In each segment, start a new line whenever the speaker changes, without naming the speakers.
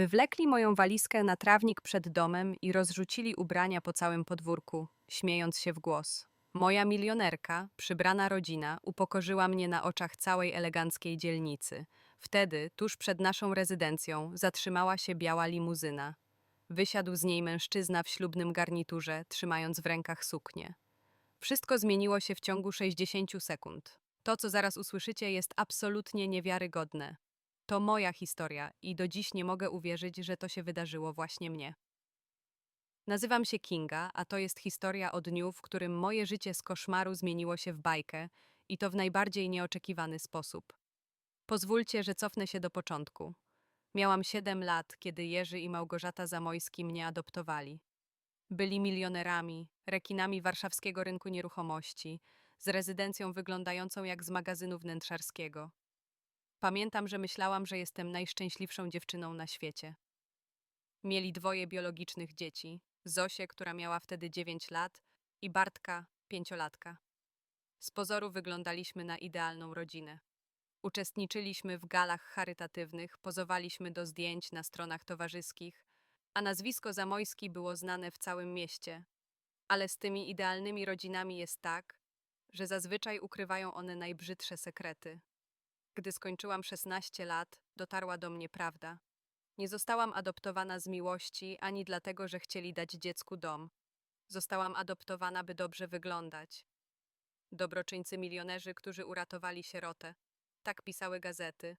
Wywlekli moją walizkę na trawnik przed domem i rozrzucili ubrania po całym podwórku, śmiejąc się w głos. Moja milionerka, przybrana rodzina, upokorzyła mnie na oczach całej eleganckiej dzielnicy. Wtedy, tuż przed naszą rezydencją, zatrzymała się biała limuzyna. Wysiadł z niej mężczyzna w ślubnym garniturze, trzymając w rękach suknię. Wszystko zmieniło się w ciągu 60 sekund. To, co zaraz usłyszycie, jest absolutnie niewiarygodne. To moja historia i do dziś nie mogę uwierzyć, że to się wydarzyło właśnie mnie. Nazywam się Kinga, a to jest historia o dniu, w którym moje życie z koszmaru zmieniło się w bajkę i to w najbardziej nieoczekiwany sposób. Pozwólcie, że cofnę się do początku. Miałam 7 lat, kiedy Jerzy i Małgorzata Zamojski mnie adoptowali. Byli milionerami, rekinami warszawskiego rynku nieruchomości, z rezydencją wyglądającą jak z magazynu wnętrzarskiego. Pamiętam, że myślałam, że jestem najszczęśliwszą dziewczyną na świecie. Mieli dwoje biologicznych dzieci: Zosię, która miała wtedy 9 lat, i Bartka, pięciolatka. Z pozoru wyglądaliśmy na idealną rodzinę. Uczestniczyliśmy w galach charytatywnych, pozowaliśmy do zdjęć na stronach towarzyskich, a nazwisko Zamojski było znane w całym mieście. Ale z tymi idealnymi rodzinami jest tak, że zazwyczaj ukrywają one najbrzydsze sekrety. Gdy skończyłam 16 lat, dotarła do mnie prawda. Nie zostałam adoptowana z miłości ani dlatego, że chcieli dać dziecku dom. Zostałam adoptowana, by dobrze wyglądać. Dobroczyńcy milionerzy, którzy uratowali sierotę. Tak pisały gazety.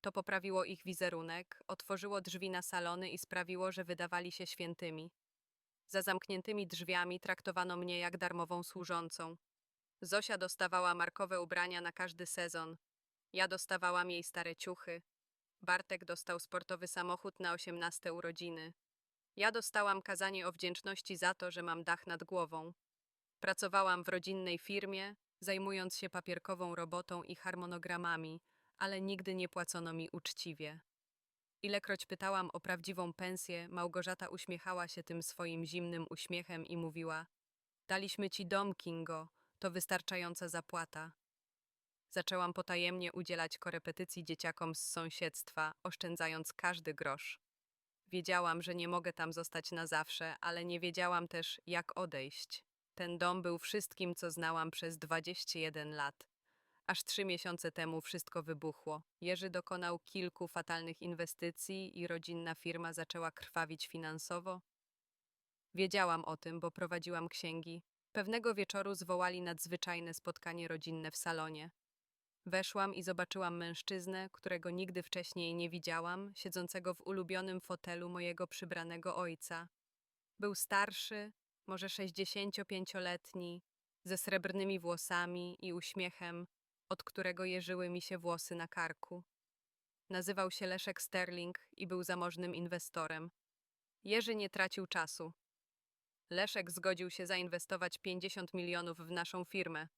To poprawiło ich wizerunek, otworzyło drzwi na salony i sprawiło, że wydawali się świętymi. Za zamkniętymi drzwiami traktowano mnie jak darmową służącą. Zosia dostawała markowe ubrania na każdy sezon. Ja dostawałam jej stare ciuchy. Bartek dostał sportowy samochód na osiemnaste urodziny. Ja dostałam kazanie o wdzięczności za to, że mam dach nad głową. Pracowałam w rodzinnej firmie, zajmując się papierkową robotą i harmonogramami, ale nigdy nie płacono mi uczciwie. Ilekroć pytałam o prawdziwą pensję, Małgorzata uśmiechała się tym swoim zimnym uśmiechem i mówiła: Daliśmy ci dom, Kingo, to wystarczająca zapłata. Zaczęłam potajemnie udzielać korepetycji dzieciakom z sąsiedztwa, oszczędzając każdy grosz. Wiedziałam, że nie mogę tam zostać na zawsze, ale nie wiedziałam też, jak odejść. Ten dom był wszystkim, co znałam przez 21 lat. Aż trzy miesiące temu wszystko wybuchło. Jerzy dokonał kilku fatalnych inwestycji i rodzinna firma zaczęła krwawić finansowo. Wiedziałam o tym, bo prowadziłam księgi. Pewnego wieczoru zwołali nadzwyczajne spotkanie rodzinne w salonie. Weszłam i zobaczyłam mężczyznę, którego nigdy wcześniej nie widziałam, siedzącego w ulubionym fotelu mojego przybranego ojca. Był starszy, może 65-letni, ze srebrnymi włosami i uśmiechem, od którego jeżyły mi się włosy na karku. Nazywał się Leszek Sterling i był zamożnym inwestorem. Jerzy nie tracił czasu. Leszek zgodził się zainwestować 50 milionów w naszą firmę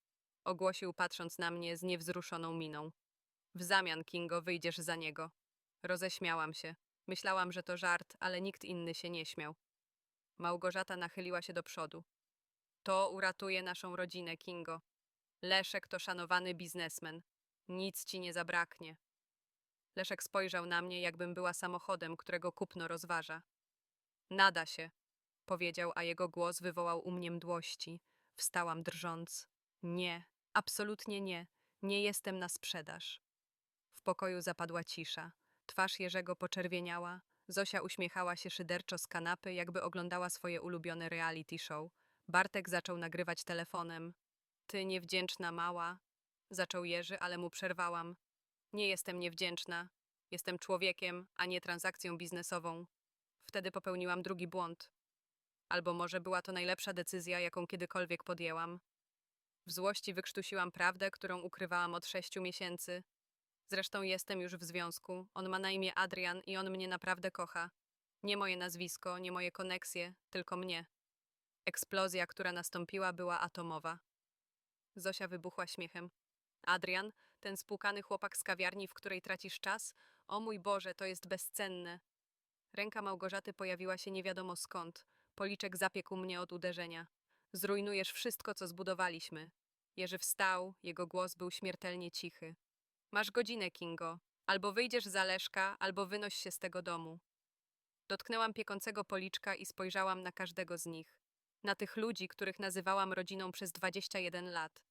ogłosił patrząc na mnie z niewzruszoną miną. W zamian, Kingo, wyjdziesz za niego. Roześmiałam się. Myślałam, że to żart, ale nikt inny się nie śmiał. Małgorzata nachyliła się do przodu. To uratuje naszą rodzinę, Kingo. Leszek to szanowany biznesmen. Nic ci nie zabraknie. Leszek spojrzał na mnie, jakbym była samochodem, którego kupno rozważa. Nada się, powiedział, a jego głos wywołał u mnie mdłości. Wstałam drżąc. Nie, absolutnie nie. Nie jestem na sprzedaż. W pokoju zapadła cisza. Twarz Jerzego poczerwieniała. Zosia uśmiechała się szyderczo z kanapy, jakby oglądała swoje ulubione reality show. Bartek zaczął nagrywać telefonem. Ty niewdzięczna mała, zaczął Jerzy, ale mu przerwałam. Nie jestem niewdzięczna. Jestem człowiekiem, a nie transakcją biznesową. Wtedy popełniłam drugi błąd. Albo może była to najlepsza decyzja, jaką kiedykolwiek podjęłam. W złości wykrztusiłam prawdę, którą ukrywałam od sześciu miesięcy. Zresztą jestem już w związku. On ma na imię Adrian i on mnie naprawdę kocha. Nie moje nazwisko, nie moje koneksje, tylko mnie. Eksplozja, która nastąpiła, była atomowa. Zosia wybuchła śmiechem. Adrian, ten spłukany chłopak z kawiarni, w której tracisz czas? O mój Boże, to jest bezcenne. Ręka Małgorzaty pojawiła się nie wiadomo skąd. Policzek zapiekł mnie od uderzenia. Zrujnujesz wszystko, co zbudowaliśmy. Jerzy wstał, jego głos był śmiertelnie cichy. Masz godzinę, Kingo. Albo wyjdziesz za Leszka, albo wynoś się z tego domu. Dotknęłam piekącego policzka i spojrzałam na każdego z nich. Na tych ludzi, których nazywałam rodziną przez 21 lat.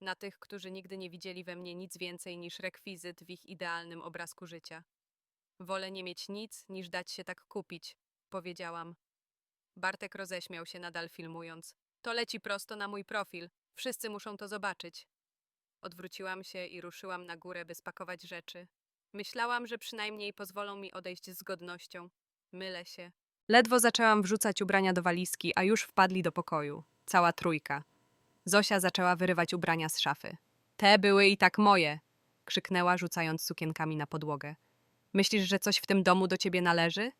Na tych, którzy nigdy nie widzieli we mnie nic więcej niż rekwizyt w ich idealnym obrazku życia. Wolę nie mieć nic, niż dać się tak kupić, powiedziałam. Bartek roześmiał się, nadal filmując. To leci prosto na mój profil. Wszyscy muszą to zobaczyć. Odwróciłam się i ruszyłam na górę, by spakować rzeczy. Myślałam, że przynajmniej pozwolą mi odejść z godnością. Mylę się. Ledwo zaczęłam wrzucać ubrania do walizki, a już wpadli do pokoju. Cała trójka. Zosia zaczęła wyrywać ubrania z szafy. Te były i tak moje! krzyknęła, rzucając sukienkami na podłogę. Myślisz, że coś w tym domu do ciebie należy?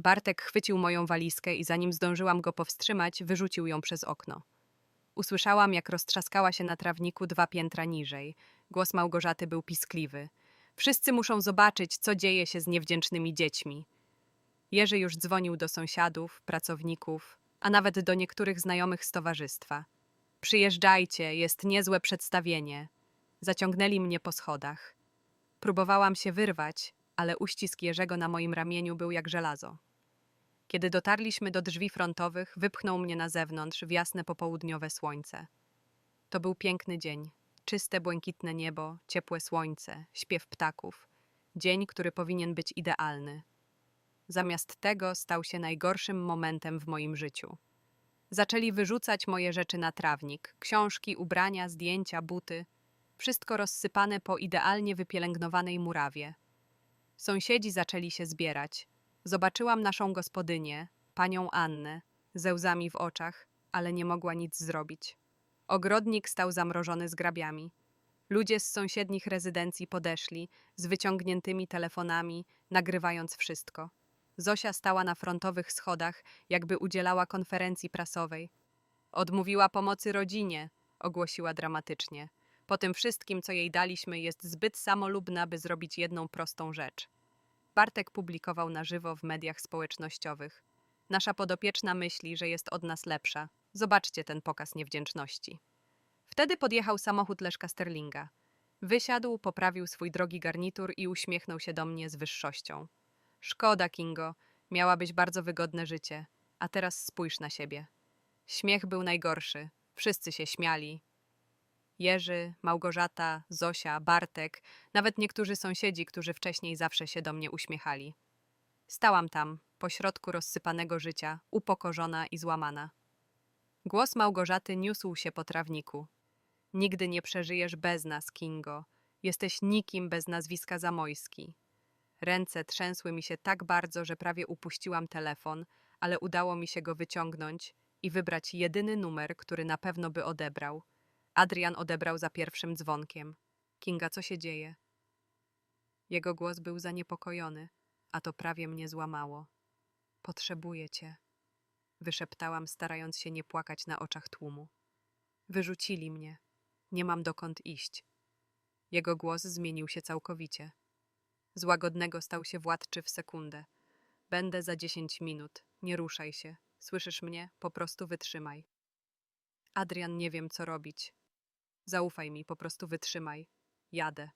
Bartek chwycił moją walizkę i zanim zdążyłam go powstrzymać, wyrzucił ją przez okno. Usłyszałam, jak roztrzaskała się na trawniku dwa piętra niżej. Głos Małgorzaty był piskliwy. Wszyscy muszą zobaczyć, co dzieje się z niewdzięcznymi dziećmi. Jerzy już dzwonił do sąsiadów, pracowników, a nawet do niektórych znajomych z towarzystwa. Przyjeżdżajcie, jest niezłe przedstawienie. Zaciągnęli mnie po schodach. Próbowałam się wyrwać, ale uścisk Jerzego na moim ramieniu był jak żelazo. Kiedy dotarliśmy do drzwi frontowych, wypchnął mnie na zewnątrz w jasne popołudniowe słońce. To był piękny dzień. Czyste, błękitne niebo, ciepłe słońce, śpiew ptaków. Dzień, który powinien być idealny. Zamiast tego stał się najgorszym momentem w moim życiu. Zaczęli wyrzucać moje rzeczy na trawnik: książki, ubrania, zdjęcia, buty. Wszystko rozsypane po idealnie wypielęgnowanej murawie. Sąsiedzi zaczęli się zbierać. Zobaczyłam naszą gospodynię, panią Annę, ze łzami w oczach, ale nie mogła nic zrobić. Ogrodnik stał zamrożony z grabiami. Ludzie z sąsiednich rezydencji podeszli, z wyciągniętymi telefonami, nagrywając wszystko. Zosia stała na frontowych schodach, jakby udzielała konferencji prasowej. Odmówiła pomocy rodzinie, ogłosiła dramatycznie. Po tym wszystkim, co jej daliśmy, jest zbyt samolubna, by zrobić jedną prostą rzecz. Bartek publikował na żywo w mediach społecznościowych. Nasza podopieczna myśli, że jest od nas lepsza. Zobaczcie ten pokaz niewdzięczności. Wtedy podjechał samochód Leszka Sterlinga. Wysiadł, poprawił swój drogi garnitur i uśmiechnął się do mnie z wyższością. Szkoda, Kingo. Miałabyś bardzo wygodne życie. A teraz spójrz na siebie. Śmiech był najgorszy. Wszyscy się śmiali. Jerzy, Małgorzata, Zosia, Bartek, nawet niektórzy sąsiedzi, którzy wcześniej zawsze się do mnie uśmiechali. Stałam tam, pośrodku rozsypanego życia, upokorzona i złamana. Głos Małgorzaty niósł się po trawniku. Nigdy nie przeżyjesz bez nas, Kingo. Jesteś nikim bez nazwiska Zamojski. Ręce trzęsły mi się tak bardzo, że prawie upuściłam telefon, ale udało mi się go wyciągnąć i wybrać jedyny numer, który na pewno by odebrał. Adrian odebrał za pierwszym dzwonkiem. Kinga, co się dzieje? Jego głos był zaniepokojony, a to prawie mnie złamało. Potrzebuję cię, wyszeptałam, starając się nie płakać na oczach tłumu. Wyrzucili mnie. Nie mam dokąd iść. Jego głos zmienił się całkowicie. Z łagodnego stał się władczy w sekundę. Będę za dziesięć minut. Nie ruszaj się. Słyszysz mnie? Po prostu wytrzymaj. Adrian, nie wiem, co robić. Zaufaj mi, po prostu wytrzymaj. Jadę.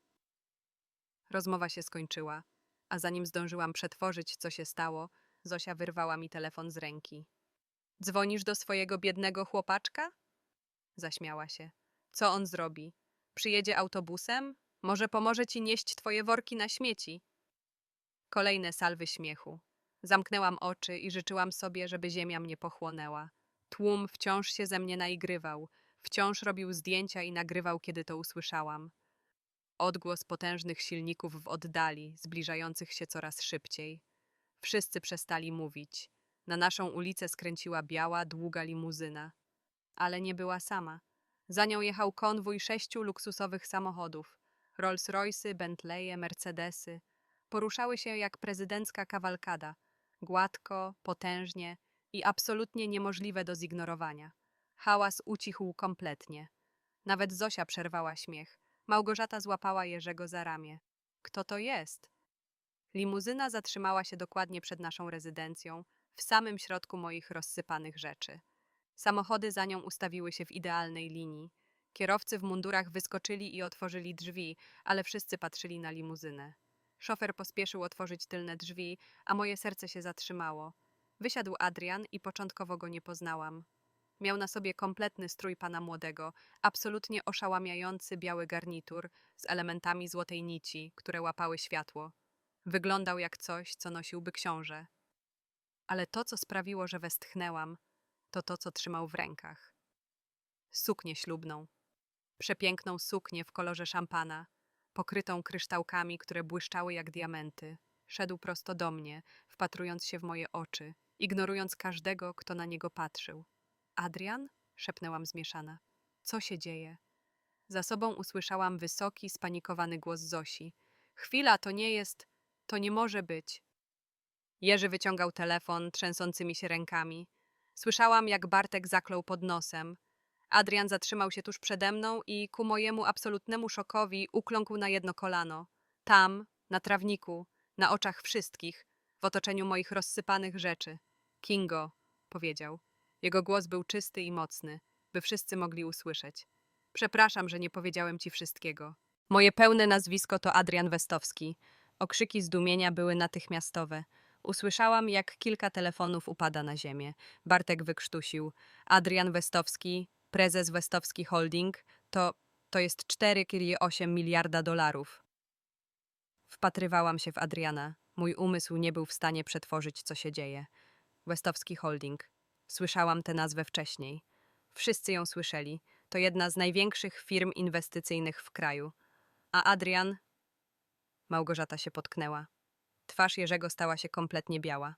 Rozmowa się skończyła, a zanim zdążyłam przetworzyć, co się stało, Zosia wyrwała mi telefon z ręki. Dzwonisz do swojego biednego chłopaczka? Zaśmiała się. Co on zrobi? Przyjedzie autobusem? Może pomoże ci nieść twoje worki na śmieci? Kolejne salwy śmiechu. Zamknęłam oczy i życzyłam sobie, żeby ziemia mnie pochłonęła. Tłum wciąż się ze mnie naigrywał, wciąż robił zdjęcia i nagrywał, kiedy to usłyszałam. Odgłos potężnych silników w oddali, zbliżających się coraz szybciej. Wszyscy przestali mówić. Na naszą ulicę skręciła biała, długa limuzyna. Ale nie była sama. Za nią jechał konwój sześciu luksusowych samochodów. Rolls-Royce'y, Bentley'e, Mercedesy. Poruszały się jak prezydencka kawalkada. Gładko, potężnie i absolutnie niemożliwe do zignorowania. Hałas ucichł kompletnie. Nawet Zosia przerwała śmiech. Małgorzata złapała Jerzego za ramię. Kto to jest? Limuzyna zatrzymała się dokładnie przed naszą rezydencją, w samym środku moich rozsypanych rzeczy. Samochody za nią ustawiły się w idealnej linii. Kierowcy w mundurach wyskoczyli i otworzyli drzwi, ale wszyscy patrzyli na limuzynę. Szofer pospieszył otworzyć tylne drzwi, a moje serce się zatrzymało. Wysiadł Adrian i początkowo go nie poznałam. Miał na sobie kompletny strój pana młodego, absolutnie oszałamiający biały garnitur z elementami złotej nici, które łapały światło. Wyglądał jak coś, co nosiłby książę. Ale to, co sprawiło, że westchnęłam, to to, co trzymał w rękach. Suknię ślubną. Przepiękną suknię w kolorze szampana, pokrytą kryształkami, które błyszczały jak diamenty. Szedł prosto do mnie, wpatrując się w moje oczy, ignorując każdego, kto na niego patrzył. Adrian? szepnęłam zmieszana. Co się dzieje? Za sobą usłyszałam wysoki, spanikowany głos Zosi. Chwila, to nie jest. To nie może być. Jerzy wyciągał telefon trzęsącymi się rękami. Słyszałam, jak Bartek zaklął pod nosem. Adrian zatrzymał się tuż przede mną i ku mojemu absolutnemu szokowi ukląkł na jedno kolano. Tam, na trawniku, na oczach wszystkich, w otoczeniu moich rozsypanych rzeczy. Kingo, powiedział. Jego głos był czysty i mocny, by wszyscy mogli usłyszeć. Przepraszam, że nie powiedziałem ci wszystkiego. Moje pełne nazwisko to Adrian Westowski. Okrzyki zdumienia były natychmiastowe. Usłyszałam, jak kilka telefonów upada na ziemię. Bartek wykrztusił. Adrian Westowski, prezes Westowski Holding, to, to jest 4,8 miliarda dolarów. Wpatrywałam się w Adriana. Mój umysł nie był w stanie przetworzyć, co się dzieje. Westowski Holding. Słyszałam tę nazwę wcześniej. Wszyscy ją słyszeli. To jedna z największych firm inwestycyjnych w kraju. A Adrian... Małgorzata się potknęła. Twarz Jerzego stała się kompletnie biała.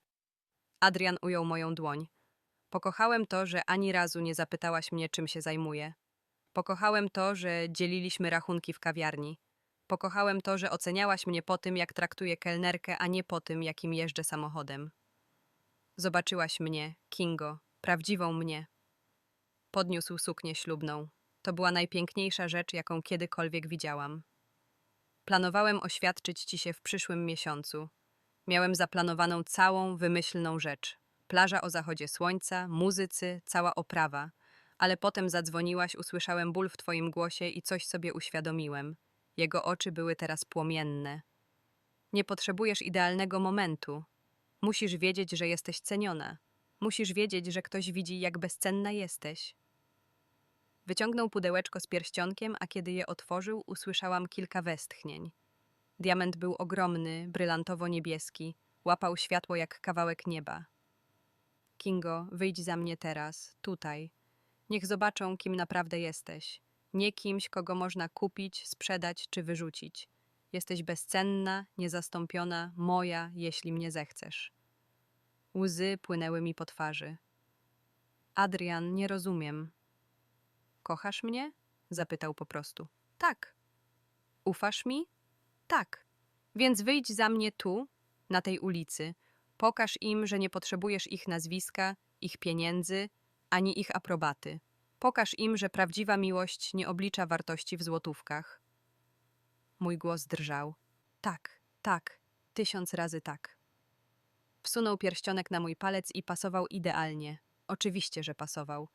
Adrian ujął moją dłoń. Pokochałem to, że ani razu nie zapytałaś mnie, czym się zajmuję. Pokochałem to, że dzieliliśmy rachunki w kawiarni. Pokochałem to, że oceniałaś mnie po tym, jak traktuję kelnerkę, a nie po tym, jakim jeżdżę samochodem. Zobaczyłaś mnie, Kingo, prawdziwą mnie. Podniósł suknię ślubną. To była najpiękniejsza rzecz, jaką kiedykolwiek widziałam. Planowałem oświadczyć ci się w przyszłym miesiącu. Miałem zaplanowaną całą wymyślną rzecz. Plaża o zachodzie słońca, muzycy, cała oprawa. Ale potem zadzwoniłaś, usłyszałem ból w twoim głosie i coś sobie uświadomiłem. Jego oczy były teraz płomienne. Nie potrzebujesz idealnego momentu. Musisz wiedzieć, że jesteś ceniona. Musisz wiedzieć, że ktoś widzi, jak bezcenna jesteś. Wyciągnął pudełeczko z pierścionkiem, a kiedy je otworzył, usłyszałam kilka westchnień. Diament był ogromny, brylantowo-niebieski, łapał światło jak kawałek nieba. Kingo, wyjdź za mnie teraz, tutaj. Niech zobaczą, kim naprawdę jesteś. Nie kimś, kogo można kupić, sprzedać czy wyrzucić. Jesteś bezcenna, niezastąpiona, moja, jeśli mnie zechcesz. Łzy płynęły mi po twarzy. Adrian, nie rozumiem. Kochasz mnie? Zapytał po prostu. Tak. Ufasz mi? Tak. Więc wyjdź za mnie tu, na tej ulicy. Pokaż im, że nie potrzebujesz ich nazwiska, ich pieniędzy, ani ich aprobaty. Pokaż im, że prawdziwa miłość nie oblicza wartości w złotówkach. Mój głos drżał. Tak, tak, tysiąc razy tak. Wsunął pierścionek na mój palec i pasował idealnie. Oczywiście, że pasował.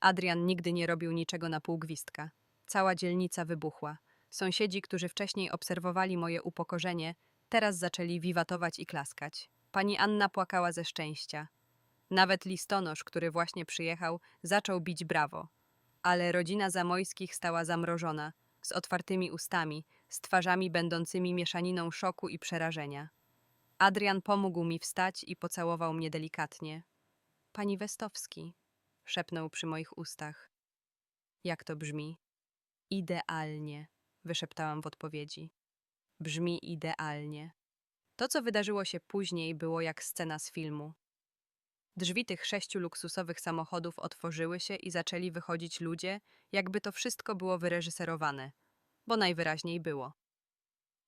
Adrian nigdy nie robił niczego na pół gwizdka. Cała dzielnica wybuchła. Sąsiedzi, którzy wcześniej obserwowali moje upokorzenie, teraz zaczęli wiwatować i klaskać. Pani Anna płakała ze szczęścia. Nawet listonosz, który właśnie przyjechał, zaczął bić brawo. Ale rodzina Zamojskich stała zamrożona, z otwartymi ustami, z twarzami będącymi mieszaniną szoku i przerażenia. Adrian pomógł mi wstać i pocałował mnie delikatnie. Pani Westowski, szepnął przy moich ustach. Jak to brzmi? Idealnie, wyszeptałam w odpowiedzi. Brzmi idealnie. To, co wydarzyło się później, było jak scena z filmu. Drzwi tych sześciu luksusowych samochodów otworzyły się i zaczęli wychodzić ludzie, jakby to wszystko było wyreżyserowane, bo najwyraźniej było.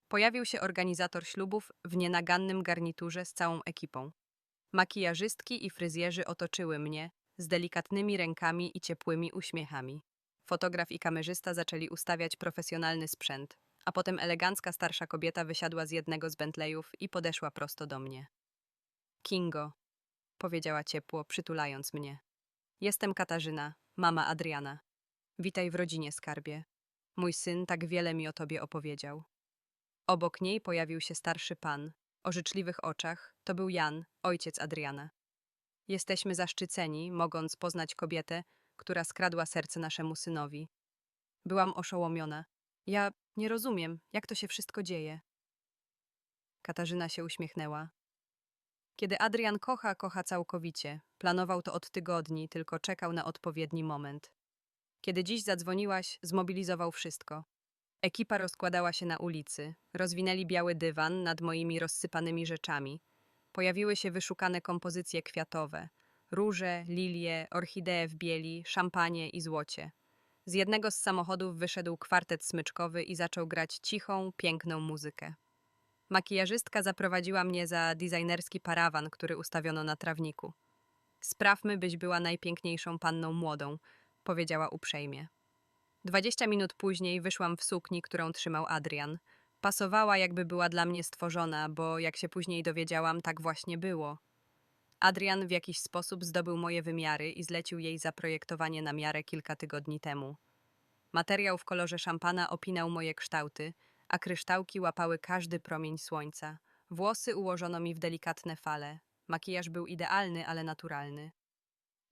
Pojawił się organizator ślubów w nienagannym garniturze z całą ekipą. Makijażystki i fryzjerzy otoczyły mnie z delikatnymi rękami i ciepłymi uśmiechami. Fotograf i kamerzysta zaczęli ustawiać profesjonalny sprzęt, a potem elegancka starsza kobieta wysiadła z jednego z Bentleyów i podeszła prosto do mnie. Kingo, powiedziała ciepło, przytulając mnie. Jestem Katarzyna, mama Adriana. Witaj w rodzinie, skarbie. Mój syn tak wiele mi o tobie opowiedział. Obok niej pojawił się starszy pan. O życzliwych oczach to był Jan, ojciec Adriana. Jesteśmy zaszczyceni, mogąc poznać kobietę, która skradła serce naszemu synowi. Byłam oszołomiona. Ja nie rozumiem, jak to się wszystko dzieje. Katarzyna się uśmiechnęła. Kiedy Adrian kocha, kocha całkowicie. Planował to od tygodni, tylko czekał na odpowiedni moment. Kiedy dziś zadzwoniłaś, zmobilizował wszystko. Ekipa rozkładała się na ulicy. Rozwinęli biały dywan nad moimi rozsypanymi rzeczami. Pojawiły się wyszukane kompozycje kwiatowe. Róże, lilie, orchidee w bieli, szampanie i złocie. Z jednego z samochodów wyszedł kwartet smyczkowy i zaczął grać cichą, piękną muzykę. Makijażystka zaprowadziła mnie za designerski parawan, który ustawiono na trawniku. Sprawmy, byś była najpiękniejszą panną młodą, powiedziała uprzejmie. Dwadzieścia minut później wyszłam w sukni, którą trzymał Adrian. Pasowała, jakby była dla mnie stworzona, bo jak się później dowiedziałam, tak właśnie było. Adrian w jakiś sposób zdobył moje wymiary i zlecił jej zaprojektowanie na miarę kilka tygodni temu. Materiał w kolorze szampana opinał moje kształty, a kryształki łapały każdy promień słońca. Włosy ułożono mi w delikatne fale. Makijaż był idealny, ale naturalny.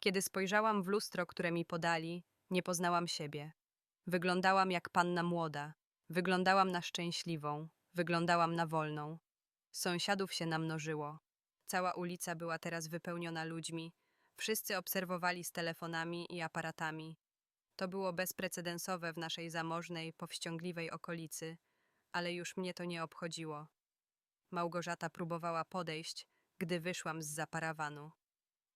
Kiedy spojrzałam w lustro, które mi podali, nie poznałam siebie. Wyglądałam jak panna młoda, wyglądałam na szczęśliwą, wyglądałam na wolną. Sąsiadów się namnożyło. Cała ulica była teraz wypełniona ludźmi. Wszyscy obserwowali z telefonami i aparatami. To było bezprecedensowe w naszej zamożnej, powściągliwej okolicy, ale już mnie to nie obchodziło. Małgorzata próbowała podejść, gdy wyszłam z zaparawanu.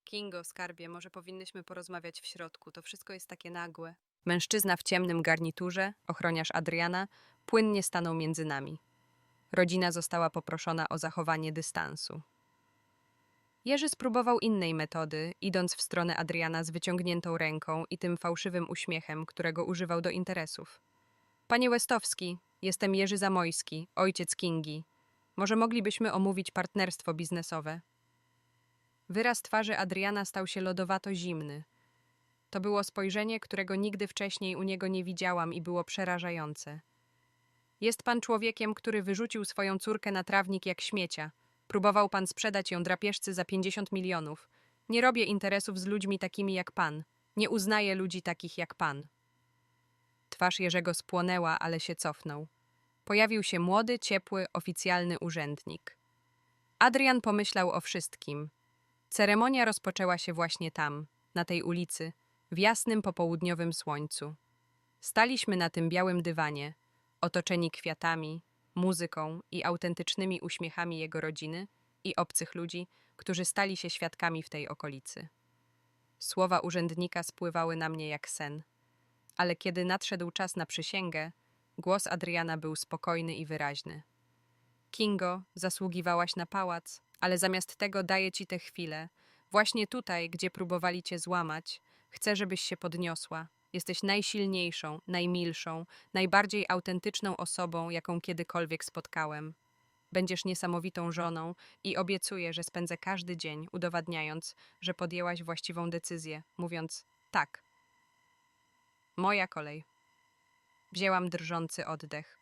Kingo, skarbie, może powinnyśmy porozmawiać w środku, to wszystko jest takie nagłe. Mężczyzna w ciemnym garniturze, ochroniarz Adriana, płynnie stanął między nami. Rodzina została poproszona o zachowanie dystansu. Jerzy spróbował innej metody, idąc w stronę Adriana z wyciągniętą ręką i tym fałszywym uśmiechem, którego używał do interesów. Panie Westowski, jestem Jerzy Zamojski, ojciec Kingi. Może moglibyśmy omówić partnerstwo biznesowe? Wyraz twarzy Adriana stał się lodowato zimny. To było spojrzenie, którego nigdy wcześniej u niego nie widziałam i było przerażające. Jest pan człowiekiem, który wyrzucił swoją córkę na trawnik jak śmiecia. Próbował pan sprzedać ją drapieżcy za 50 milionów. Nie robię interesów z ludźmi takimi jak pan. Nie uznaję ludzi takich jak pan. Twarz Jerzego spłonęła, ale się cofnął. Pojawił się młody, ciepły, oficjalny urzędnik. Adrian pomyślał o wszystkim. Ceremonia rozpoczęła się właśnie tam, na tej ulicy, w jasnym popołudniowym słońcu. Staliśmy na tym białym dywanie, otoczeni kwiatami, muzyką i autentycznymi uśmiechami jego rodziny i obcych ludzi, którzy stali się świadkami w tej okolicy. Słowa urzędnika spływały na mnie jak sen. Ale kiedy nadszedł czas na przysięgę, głos Adriana był spokojny i wyraźny. Kingo, zasługiwałaś na pałac, ale zamiast tego daję ci tę chwilę. Właśnie tutaj, gdzie próbowali cię złamać, chcę, żebyś się podniosła. Jesteś najsilniejszą, najmilszą, najbardziej autentyczną osobą, jaką kiedykolwiek spotkałem. Będziesz niesamowitą żoną i obiecuję, że spędzę każdy dzień udowadniając, że podjęłaś właściwą decyzję, mówiąc tak. Moja kolej. Wzięłam drżący oddech.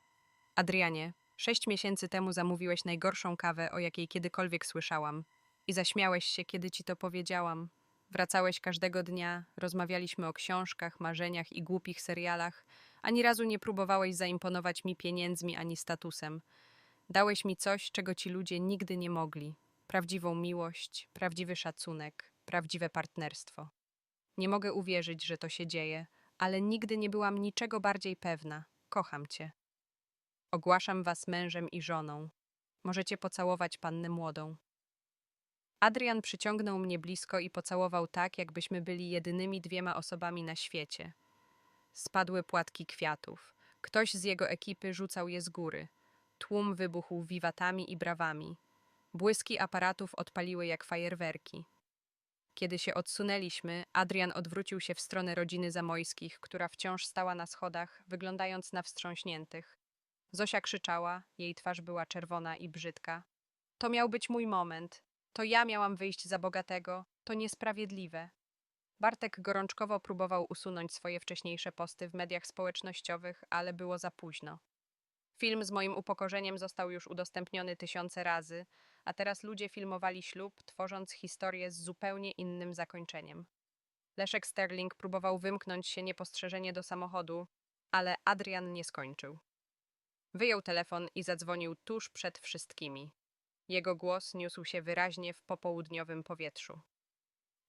Adrianie, sześć miesięcy temu zamówiłeś najgorszą kawę, o jakiej kiedykolwiek słyszałam. I zaśmiałeś się, kiedy ci to powiedziałam. Wracałeś każdego dnia, rozmawialiśmy o książkach, marzeniach i głupich serialach. Ani razu nie próbowałeś zaimponować mi pieniędzmi ani statusem. Dałeś mi coś, czego ci ludzie nigdy nie mogli. Prawdziwą miłość, prawdziwy szacunek, prawdziwe partnerstwo. Nie mogę uwierzyć, że to się dzieje, ale nigdy nie byłam niczego bardziej pewna. Kocham cię. Ogłaszam was mężem i żoną. Możecie pocałować pannę młodą. Adrian przyciągnął mnie blisko i pocałował tak, jakbyśmy byli jedynymi dwiema osobami na świecie. Spadły płatki kwiatów. Ktoś z jego ekipy rzucał je z góry. Tłum wybuchł wiwatami i brawami. Błyski aparatów odpaliły jak fajerwerki. Kiedy się odsunęliśmy, Adrian odwrócił się w stronę rodziny Zamojskich, która wciąż stała na schodach, wyglądając na wstrząśniętych. Zosia krzyczała, jej twarz była czerwona i brzydka. To miał być mój moment. To ja miałam wyjść za bogatego. To niesprawiedliwe. Bartek gorączkowo próbował usunąć swoje wcześniejsze posty w mediach społecznościowych, ale było za późno. Film z moim upokorzeniem został już udostępniony tysiące razy, a teraz ludzie filmowali ślub, tworząc historię z zupełnie innym zakończeniem. Leszek Sterling próbował wymknąć się niepostrzeżenie do samochodu, ale Adrian nie skończył. Wyjął telefon i zadzwonił tuż przed wszystkimi. Jego głos niósł się wyraźnie w popołudniowym powietrzu.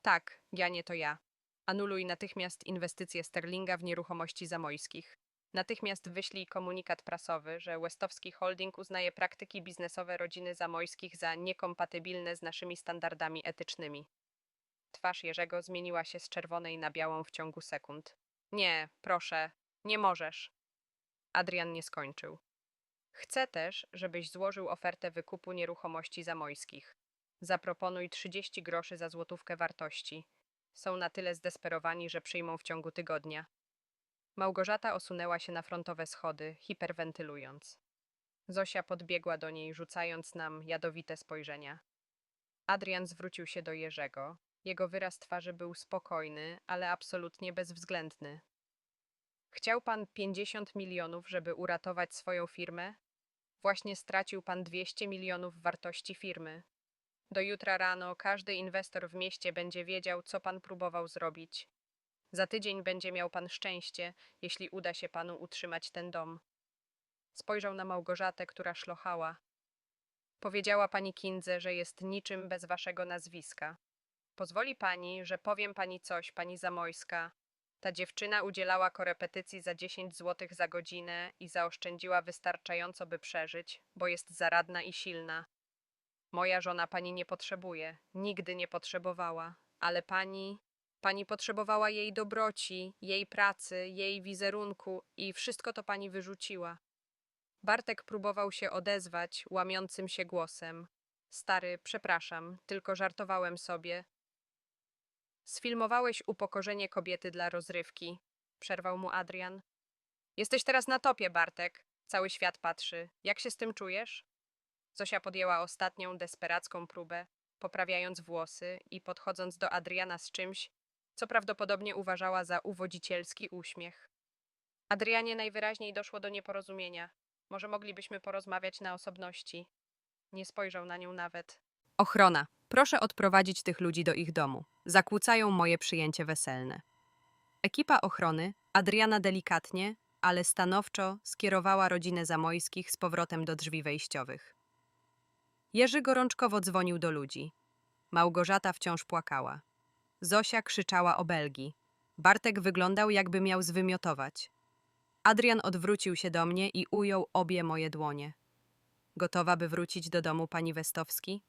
Tak, Janie, to ja. Anuluj natychmiast inwestycje Sterlinga w nieruchomości zamojskich. Natychmiast wyślij komunikat prasowy, że Westowski Holding uznaje praktyki biznesowe rodziny zamojskich za niekompatybilne z naszymi standardami etycznymi. Twarz Jerzego zmieniła się z czerwonej na białą w ciągu sekund. Nie, proszę, nie możesz. Adrian nie skończył. Chcę też, żebyś złożył ofertę wykupu nieruchomości zamojskich. Zaproponuj 30 groszy za złotówkę wartości. Są na tyle zdesperowani, że przyjmą w ciągu tygodnia. Małgorzata osunęła się na frontowe schody, hiperwentylując. Zosia podbiegła do niej, rzucając nam jadowite spojrzenia. Adrian zwrócił się do Jerzego. Jego wyraz twarzy był spokojny, ale absolutnie bezwzględny. Chciał pan 50 milionów, żeby uratować swoją firmę? Właśnie stracił pan 200 milionów wartości firmy. Do jutra rano każdy inwestor w mieście będzie wiedział, co pan próbował zrobić. Za tydzień będzie miał pan szczęście, jeśli uda się panu utrzymać ten dom. Spojrzał na Małgorzatę, która szlochała. Powiedziała pani Kindze, że jest niczym bez waszego nazwiska. Pozwoli pani, że powiem pani coś, pani Zamojska. Ta dziewczyna udzielała korepetycji za 10 zł za godzinę i zaoszczędziła wystarczająco, by przeżyć, bo jest zaradna i silna. Moja żona pani nie potrzebuje, nigdy nie potrzebowała, ale pani, pani potrzebowała jej dobroci, jej pracy, jej wizerunku i wszystko to pani wyrzuciła. Bartek próbował się odezwać łamiącym się głosem. Stary, przepraszam, tylko żartowałem sobie. Sfilmowałeś upokorzenie kobiety dla rozrywki, przerwał mu Adrian. Jesteś teraz na topie, Bartek. Cały świat patrzy. Jak się z tym czujesz? Zosia podjęła ostatnią desperacką próbę, poprawiając włosy i podchodząc do Adriana z czymś, co prawdopodobnie uważała za uwodzicielski uśmiech. Adrianie najwyraźniej doszło do nieporozumienia. Może moglibyśmy porozmawiać na osobności. Nie spojrzał na nią nawet. Ochrona. Proszę odprowadzić tych ludzi do ich domu. Zakłócają moje przyjęcie weselne. Ekipa ochrony, Adriana delikatnie, ale stanowczo skierowała rodzinę Zamojskich z powrotem do drzwi wejściowych. Jerzy gorączkowo dzwonił do ludzi. Małgorzata wciąż płakała. Zosia krzyczała o belgi. Bartek wyglądał, jakby miał zwymiotować. Adrian odwrócił się do mnie i ujął obie moje dłonie. Gotowa, by wrócić do domu pani Westowski?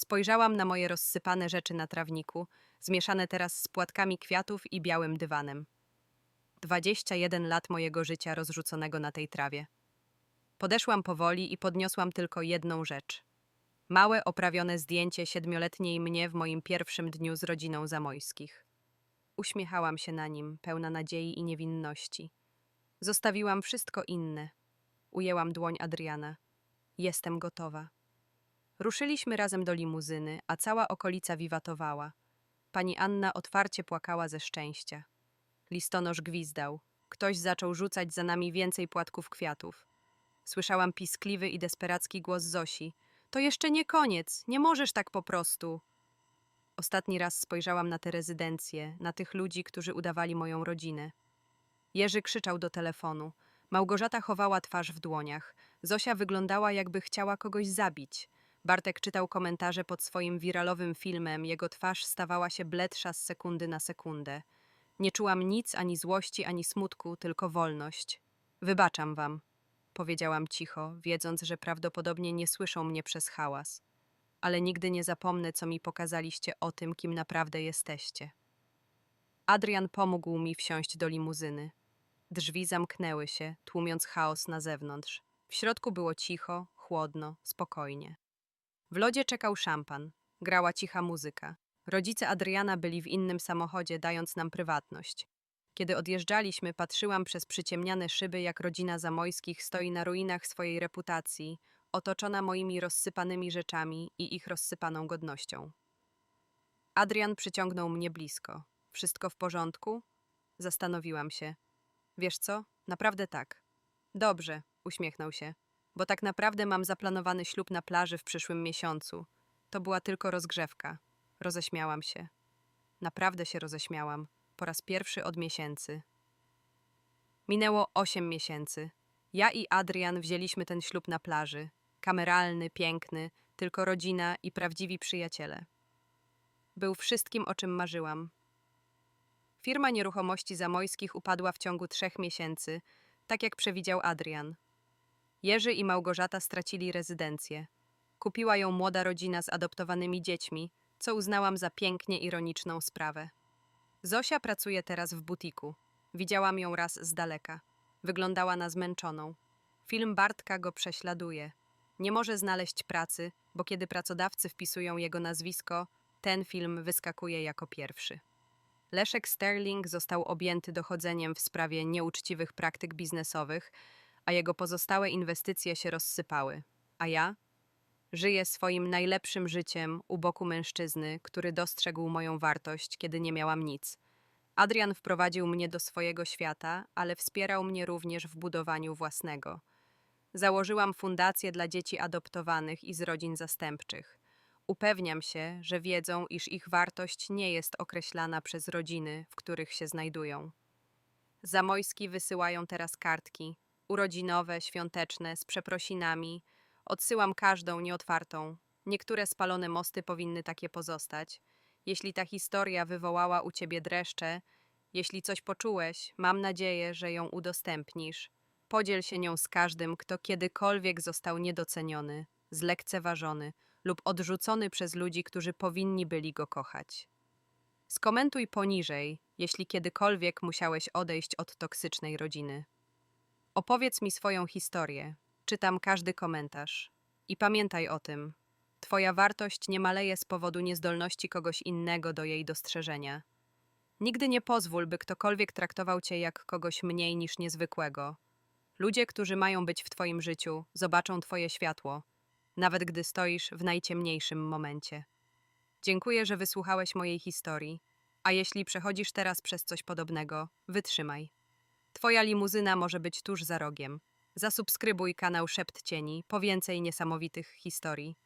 Spojrzałam na moje rozsypane rzeczy na trawniku, zmieszane teraz z płatkami kwiatów i białym dywanem. Dwadzieścia jeden lat mojego życia rozrzuconego na tej trawie. Podeszłam powoli i podniosłam tylko jedną rzecz. Małe, oprawione zdjęcie siedmioletniej mnie w moim pierwszym dniu z rodziną Zamojskich. Uśmiechałam się na nim, pełna nadziei i niewinności. Zostawiłam wszystko inne. Ujęłam dłoń Adriana. Jestem gotowa. Ruszyliśmy razem do limuzyny, a cała okolica wiwatowała. Pani Anna otwarcie płakała ze szczęścia. Listonosz gwizdał. Ktoś zaczął rzucać za nami więcej płatków kwiatów. Słyszałam piskliwy i desperacki głos Zosi. To jeszcze nie koniec, nie możesz tak po prostu. Ostatni raz spojrzałam na tę rezydencję, na tych ludzi, którzy udawali moją rodzinę. Jerzy krzyczał do telefonu. Małgorzata chowała twarz w dłoniach. Zosia wyglądała, jakby chciała kogoś zabić. Bartek czytał komentarze pod swoim wiralowym filmem, jego twarz stawała się bledsza z sekundy na sekundę. Nie czułam nic, ani złości, ani smutku, tylko wolność. Wybaczam wam, powiedziałam cicho, wiedząc, że prawdopodobnie nie słyszą mnie przez hałas. Ale nigdy nie zapomnę, co mi pokazaliście o tym, kim naprawdę jesteście. Adrian pomógł mi wsiąść do limuzyny. Drzwi zamknęły się, tłumiąc chaos na zewnątrz. W środku było cicho, chłodno, spokojnie. W lodzie czekał szampan, grała cicha muzyka. Rodzice Adriana byli w innym samochodzie, dając nam prywatność. Kiedy odjeżdżaliśmy, patrzyłam przez przyciemniane szyby, jak rodzina Zamojskich stoi na ruinach swojej reputacji, otoczona moimi rozsypanymi rzeczami i ich rozsypaną godnością. Adrian przyciągnął mnie blisko. Wszystko w porządku? Zastanowiłam się. Wiesz co? Naprawdę tak. Dobrze, uśmiechnął się. Bo tak naprawdę mam zaplanowany ślub na plaży w przyszłym miesiącu. To była tylko rozgrzewka. Roześmiałam się. Naprawdę się roześmiałam. Po raz pierwszy od miesięcy. Minęło osiem miesięcy. Ja i Adrian wzięliśmy ten ślub na plaży. Kameralny, piękny, tylko rodzina i prawdziwi przyjaciele. Był wszystkim, o czym marzyłam. Firma nieruchomości zamojskich upadła w ciągu trzech miesięcy, tak jak przewidział Adrian. Jerzy i Małgorzata stracili rezydencję. Kupiła ją młoda rodzina z adoptowanymi dziećmi, co uznałam za pięknie ironiczną sprawę. Zosia pracuje teraz w butiku. Widziałam ją raz z daleka. Wyglądała na zmęczoną. Film Bartka go prześladuje. Nie może znaleźć pracy, bo kiedy pracodawcy wpisują jego nazwisko, ten film wyskakuje jako pierwszy. Leszek Sterling został objęty dochodzeniem w sprawie nieuczciwych praktyk biznesowych, a jego pozostałe inwestycje się rozsypały. A ja? Żyję swoim najlepszym życiem u boku mężczyzny, który dostrzegł moją wartość, kiedy nie miałam nic. Adrian wprowadził mnie do swojego świata, ale wspierał mnie również w budowaniu własnego. Założyłam fundację dla dzieci adoptowanych i z rodzin zastępczych. Upewniam się, że wiedzą, iż ich wartość nie jest określana przez rodziny, w których się znajdują. Zamojski wysyłają teraz kartki urodzinowe, świąteczne, z przeprosinami. Odsyłam każdą nieotwartą. Niektóre spalone mosty powinny takie pozostać. Jeśli ta historia wywołała u ciebie dreszcze, jeśli coś poczułeś, mam nadzieję, że ją udostępnisz. Podziel się nią z każdym, kto kiedykolwiek został niedoceniony, zlekceważony lub odrzucony przez ludzi, którzy powinni byli go kochać. Skomentuj poniżej, jeśli kiedykolwiek musiałeś odejść od toksycznej rodziny. Opowiedz mi swoją historię. Czytam każdy komentarz. I pamiętaj o tym. Twoja wartość nie maleje z powodu niezdolności kogoś innego do jej dostrzeżenia. Nigdy nie pozwól, by ktokolwiek traktował cię jak kogoś mniej niż niezwykłego. Ludzie, którzy mają być w twoim życiu, zobaczą twoje światło, nawet gdy stoisz w najciemniejszym momencie. Dziękuję, że wysłuchałeś mojej historii, a jeśli przechodzisz teraz przez coś podobnego, wytrzymaj. Twoja limuzyna może być tuż za rogiem. Zasubskrybuj kanał Szept Cieni po więcej niesamowitych historii.